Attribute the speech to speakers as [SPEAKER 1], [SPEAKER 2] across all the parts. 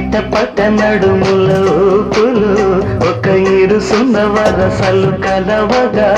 [SPEAKER 1] చిట్టపట నడుములో పులు ఒక ఇరుసున్న వరసలు కలవగా.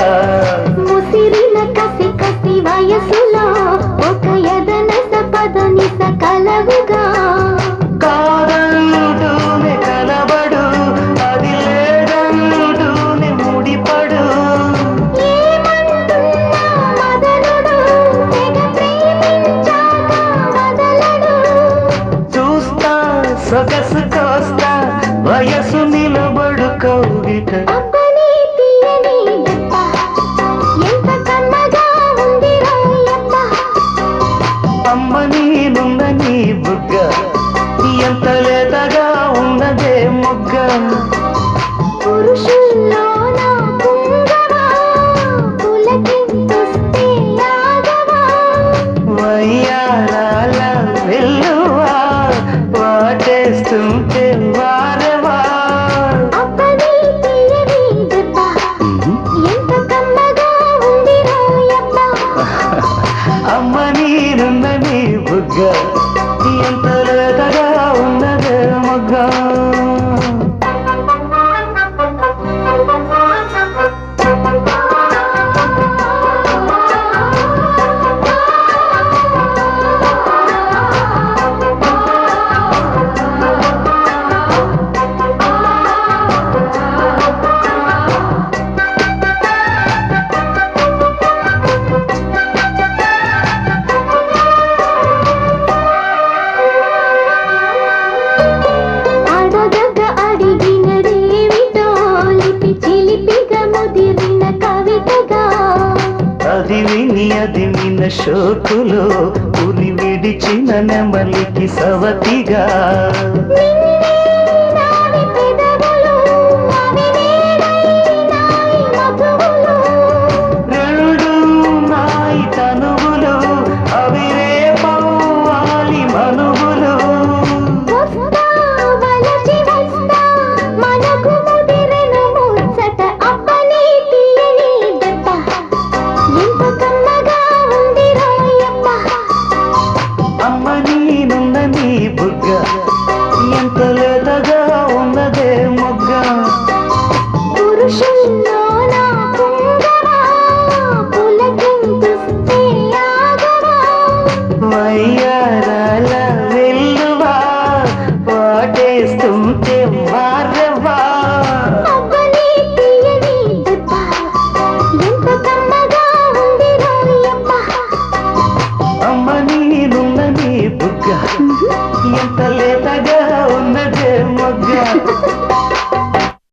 [SPEAKER 1] అమ్మ నీరున్న నీ బుగ్గ ఎంత అది విని అది విన షోకులో పులి విడిచిన నెమలికి సవతిగా. అమ్మ నేనున్నది బుగ్గ. ఎంత లేతగా ఉన్నదే మొగ్గ.